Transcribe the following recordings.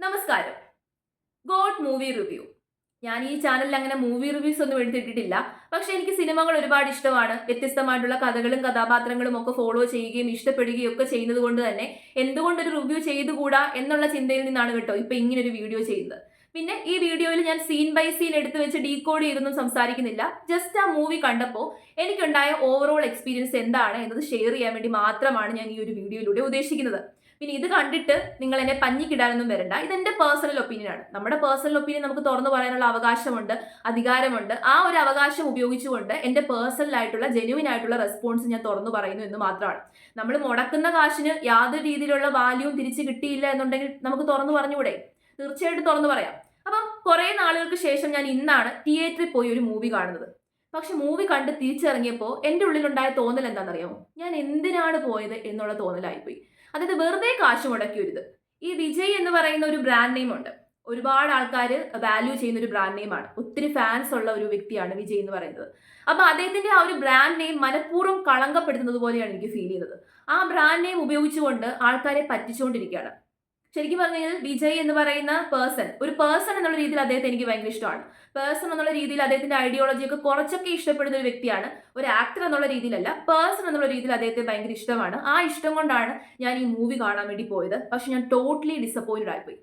നമസ്കാരം. God movie review. ഞാൻ ഈ ചാനലിൽ അങ്ങനെ മൂവി റിവ്യൂസ് ഒന്നും എടുത്തിട്ടിട്ടില്ല. പക്ഷെ എനിക്ക് സിനിമകൾ ഒരുപാട് ഇഷ്ടമാണ്. വ്യത്യസ്തമായിട്ടുള്ള കഥകളും കഥാപാത്രങ്ങളും ഒക്കെ ഫോളോ ചെയ്യുകയും ഇഷ്ടപ്പെടുകയും ഒക്കെ ചെയ്യുന്നത് കൊണ്ട് തന്നെ എന്തുകൊണ്ടൊരു റിവ്യൂ ചെയ്തുകൂടാ എന്നുള്ള ചിന്തയിൽ നിന്നാണ് കേട്ടോ ഇപ്പൊ ഇങ്ങനെ ഒരു വീഡിയോ ചെയ്യുന്നത്. പിന്നെ ഈ വീഡിയോയിൽ ഞാൻ സീൻ ബൈ സീൻ എടുത്തു വെച്ച് ഡീകോഡ് ചെയ്തൊന്നും സംസാരിക്കുന്നില്ല. ജസ്റ്റ് ആ മൂവി കണ്ടപ്പോൾ എനിക്കുണ്ടായ ഓവറോൾ എക്സ്പീരിയൻസ് എന്താണ് എന്നത് ഷെയർ ചെയ്യാൻ വേണ്ടി മാത്രമാണ് ഞാൻ ഈ ഒരു വീഡിയോയിലൂടെ ഉദ്ദേശിക്കുന്നത്. പിന്നെ ഇത് കണ്ടിട്ട് നിങ്ങൾ എന്നെ പഞ്ഞിക്കിടാനൊന്നും വരണ്ട. ഇതെന്റെ പേഴ്സണൽ ഒപ്പീനിയൻ ആണ്. നമ്മുടെ പേഴ്സണൽ ഒപ്പീനിയൻ നമുക്ക് തുറന്നു പറയാനുള്ള അവകാശമുണ്ട് അധികാരമുണ്ട്. ആ ഒരു അവകാശം ഉപയോഗിച്ചുകൊണ്ട് എന്റെ പേഴ്സണൽ ആയിട്ടുള്ള ജെന്യൂൻ ആയിട്ടുള്ള റെസ്പോൺസ് ഞാൻ തുറന്നു പറയുന്നു എന്ന് മാത്രമാണ്. നമ്മൾ മുടക്കുന്ന കാശിന് യാതൊരു രീതിയിലുള്ള വാല്യൂവും തിരിച്ചു കിട്ടിയില്ല എന്നുണ്ടെങ്കിൽ നമുക്ക് തുറന്നു പറഞ്ഞുകൂടെ? തീർച്ചയായിട്ടും തുറന്നു പറയാം. അപ്പം കുറേ നാളുകൾക്ക് ശേഷം ഞാൻ ഇന്നാണ് തിയേറ്ററിൽ പോയി ഒരു മൂവി കാണുന്നത്. പക്ഷെ മൂവി കണ്ട് തിരിച്ചിറങ്ങിയപ്പോൾ എന്റെ ഉള്ളിലുണ്ടായ തോന്നൽ എന്താണെന്നറിയാമോ? ഞാൻ എന്തിനാണ് പോയത് എന്നുള്ള തോന്നലായിപ്പോയി. അതായത് വെറുതെ കാശ് മുടക്കിയൊരിത് ഈ വിജയ് എന്ന് പറയുന്ന ഒരു ബ്രാൻഡ് നെയിം ഉണ്ട്. ഒരുപാട് ആൾക്കാർ വാല്യൂ ചെയ്യുന്ന ഒരു ബ്രാൻഡ് നെയിമാണ് ഒത്തിരി ഫാൻസ് ഉള്ള ഒരു വ്യക്തിയാണ് വിജയ് എന്ന് പറയുന്നത്. അപ്പൊ അദ്ദേഹത്തിന്റെ ആ ഒരു ബ്രാൻഡ് നെയിം മനഃപൂർവം കളങ്കപ്പെടുത്തുന്നത് പോലെയാണ് എനിക്ക് ഫീൽ ചെയ്തത് ആ ബ്രാൻഡ് നെയിം ഉപയോഗിച്ചുകൊണ്ട് ആൾക്കാരെ പറ്റിച്ചുകൊണ്ടിരിക്കുകയാണ് ശരിക്കും പറഞ്ഞു കഴിഞ്ഞാൽ വിജയ് എന്ന് പറയുന്ന പേഴ്സൺ ഒരു പേഴ്സൺ എന്നുള്ള രീതിയിൽ അദ്ദേഹത്തെ എനിക്ക് ഭയങ്കര ഇഷ്ടമാണ്. പേഴ്സൺ എന്നുള്ള രീതിയിൽ അദ്ദേഹത്തിന്റെ ഐഡിയോളജി ഒക്കെ കുറച്ചൊക്കെ ഇഷ്ടപ്പെടുന്ന ഒരു വ്യക്തിയാണ്. ഒരു ആക്ടർ എന്നുള്ള രീതിയിലല്ല പേഴ്സൺ എന്നുള്ള രീതിയിൽ അദ്ദേഹത്തെ ഭയങ്കര ഇഷ്ടമാണ്. ആ ഇഷ്ടം കൊണ്ടാണ് ഞാൻ ഈ മൂവി കാണാൻ വേണ്ടി പോയത്. പക്ഷെ ഞാൻ ടോട്ടലി ഡിസപ്പോയിന്റഡ് ആയിപ്പോയി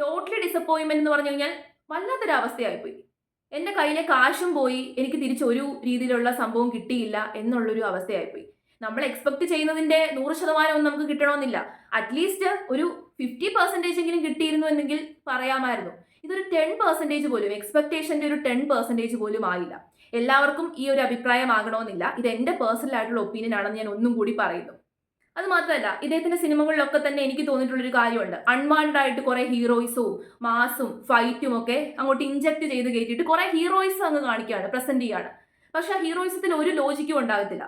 ടോട്ടലി ഡിസപ്പോയിൻമെന്റ് എന്ന് പറഞ്ഞു കഴിഞ്ഞാൽ വല്ലാത്തൊരു അവസ്ഥയായിപ്പോയി. എന്റെ കയ്യിലെ കാശും പോയി എനിക്ക് തിരിച്ചൊരു രീതിയിലുള്ള സംഭവം കിട്ടിയില്ല എന്നുള്ളൊരു അവസ്ഥയായിപ്പോയി. നമ്മൾ എക്സ്പെക്ട് ചെയ്യുന്നതിന്റെ നൂറ് ശതമാനം ഒന്നും നമുക്ക് കിട്ടണമെന്നില്ല. അറ്റ്ലീസ്റ്റ് ഒരു ഫിഫ്റ്റി പെർസെന്റേജ് എങ്കിലും കിട്ടിയിരുന്നു എന്നെങ്കിൽ പറയാമായിരുന്നു. ഇതൊരു ടെൻ പെർസെന്റേജ് പോലും എക്സ്പെക്ടേഷന്റെ ഒരു ടെൻ പെർസെന്റേജ് പോലും ആയില്ല. എല്ലാവർക്കും ഈ ഒരു അഭിപ്രായം ആകണമെന്നില്ല. ഇത് എന്റെ പേഴ്സണൽ ആയിട്ടുള്ള ഒപ്പീനിയൻ ആണെന്ന് ഞാൻ ഒന്നും കൂടി പറയുന്നു. അത് മാത്രമല്ല ഇദ്ദേഹത്തിന്റെ സിനിമകളിലൊക്കെ തന്നെ എനിക്ക് തോന്നിയിട്ടുള്ളൊരു കാര്യമുണ്ട്. അൺവാണ്ടഡ് ആയിട്ട് കുറെ ഹീറോയിസും മാസും ഫൈറ്റും ഒക്കെ അങ്ങോട്ട് ഇഞ്ചക്ട് ചെയ്ത് കയറ്റിയിട്ട് കുറേ ഹീറോയിസ് അങ്ങ് കാണിക്കുകയാണ് പ്രസന്റ് ചെയ്യാണ് പക്ഷെ ആ ഹീറോയിസത്തിൽ ഒരു ലോജിക്കും ഉണ്ടാകത്തില്ല.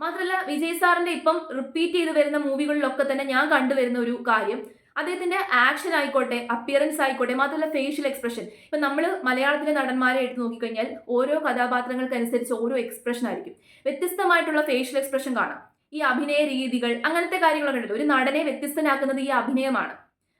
മാത്രമല്ല വിജയ് സാറിന്റെ ഇപ്പം റിപ്പീറ്റ് ചെയ്ത് വരുന്ന മൂവികളിലൊക്കെ തന്നെ ഞാൻ കണ്ടുവരുന്ന ഒരു കാര്യം അദ്ദേഹത്തിന്റെ ആക്ഷൻ ആയിക്കോട്ടെ അപ്പിയറൻസ് ആയിക്കോട്ടെ മാത്രമല്ല ഫേഷ്യൽ എക്സ്പ്രഷൻ ഇപ്പൊ നമ്മൾ മലയാളത്തിലെ നടന്മാരെ എടുത്ത് നോക്കിക്കഴിഞ്ഞാൽ ഓരോ കഥാപാത്രങ്ങൾക്കനുസരിച്ച് ഓരോ എക്സ്പ്രഷൻ ആയിരിക്കും. വ്യത്യസ്തമായിട്ടുള്ള ഫേഷ്യൽ എക്സ്പ്രഷൻ കാണാം. ഈ അഭിനയ രീതികൾ അങ്ങനത്തെ കാര്യങ്ങളൊക്കെ ഉണ്ടല്ലോ ഒരു നടനെ വ്യത്യസ്തനാക്കുന്നത് ഈ അഭിനയമാണ്.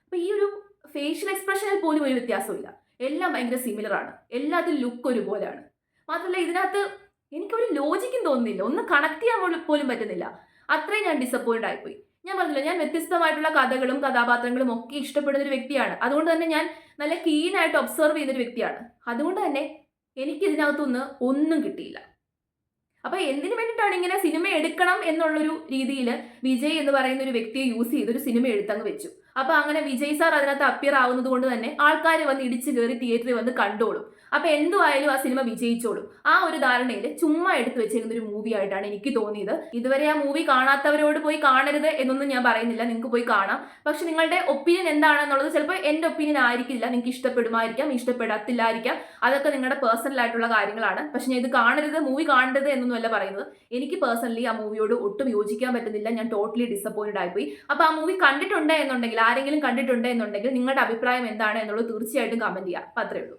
അപ്പൊ ഈ ഒരു ഫേഷ്യൽ എക്സ്പ്രഷനിൽ പോലും ഒരു വ്യത്യാസമില്ല എല്ലാം ഭയങ്കര സിമിലർ ആണ്. എല്ലാത്തിലും ലുക്ക് ഒരുപോലെയാണ്. മാത്രമല്ല ഇതിനകത്ത് എനിക്കൊരു ലോജിക്കും തോന്നുന്നില്ല. ഒന്ന് കണക്ട് ചെയ്യാൻ പോലും- പറ്റുന്നില്ല. അത്രയും ഞാൻ ഡിസപ്പോയിന്റ് ആയിപ്പോയി. ഞാൻ പറഞ്ഞില്ല ഞാൻ വ്യത്യസ്തമായിട്ടുള്ള കഥകളും കഥാപാത്രങ്ങളും ഒക്കെ ഇഷ്ടപ്പെടുന്ന ഒരു വ്യക്തിയാണ്. അതുകൊണ്ട് തന്നെ ഞാൻ നല്ല കീനായിട്ട് ഒബ്സർവ് ചെയ്യുന്ന ഒരു വ്യക്തിയാണ്. അതുകൊണ്ട് തന്നെ എനിക്ക് ഇതിനകത്തുനിന്ന് ഒന്നും കിട്ടിയില്ല. അപ്പൊ എന്തിനു വേണ്ടിയിട്ടാണ് ഇങ്ങനെ സിനിമ എടുക്കണം എന്നുള്ളൊരു രീതിയിൽ വിജയ് എന്ന് പറയുന്ന ഒരു വ്യക്തിയെ യൂസ് ചെയ്തൊരു സിനിമ എടുത്തങ്ങ് വെച്ചു. അപ്പൊ അങ്ങനെ വിജയ് സാർ അതിനകത്ത് അപ്പിയർ ആവുന്നത് കൊണ്ട് തന്നെ ആൾക്കാർ വന്ന് ഇടിച്ചു കയറി തിയേറ്ററിൽ വന്ന് കണ്ടോളും. അപ്പൊ എന്തുമായാലും ആ സിനിമ വിജയിച്ചോളും. ആ ഒരു ധാരണയിൽ ചുമ്മാ എടുത്തു വെച്ചിരുന്ന ഒരു മൂവി ആയിട്ടാണ് എനിക്ക് തോന്നിയത്. ഇതുവരെ ആ മൂവി കാണാത്തവരോട് പോയി കാണരുത് എന്നൊന്നും ഞാൻ പറയുന്നില്ല. നിങ്ങൾക്ക് പോയി കാണാം. പക്ഷെ നിങ്ങളുടെ ഒപ്പീനിയൻ എന്താണെന്നുള്ളത് ചിലപ്പോൾ എന്റെ ഒപ്പീനിയൻ ആയിരിക്കില്ല. നിങ്ങൾക്ക് ഇഷ്ടപ്പെടുമായിരിക്കാം ഇഷ്ടപ്പെടത്തില്ലായിരിക്കാം. അതൊക്കെ നിങ്ങളുടെ പേഴ്സണൽ ആയിട്ടുള്ള കാര്യങ്ങളാണ്. പക്ഷെ ഞാൻ ഇത് കാണരുത് മൂവി കാണരുത് എന്നൊന്നുമല്ല പറയുന്നത്. എനിക്ക് പേഴ്സണലി ആ മൂവിയോട് ഒട്ടും യോജിക്കാൻ പറ്റുന്നില്ല. ഞാൻ ടോട്ടലി ഡിസപ്പോയിന്റഡ് ആയിപ്പോയി. അപ്പൊ ആ മൂവി കണ്ടിട്ടുണ്ട് എന്നുണ്ടെങ്കിൽ ആരെങ്കിലും കണ്ടിട്ടുണ്ട് എന്നുണ്ടെങ്കിൽ നിങ്ങളുടെ അഭിപ്രായം എന്താണ് എന്നുള്ളത് തീർച്ചയായിട്ടും കമന്റ് ചെയ്യാം. അപ്പൊ അത്രേ ഉള്ളൂ.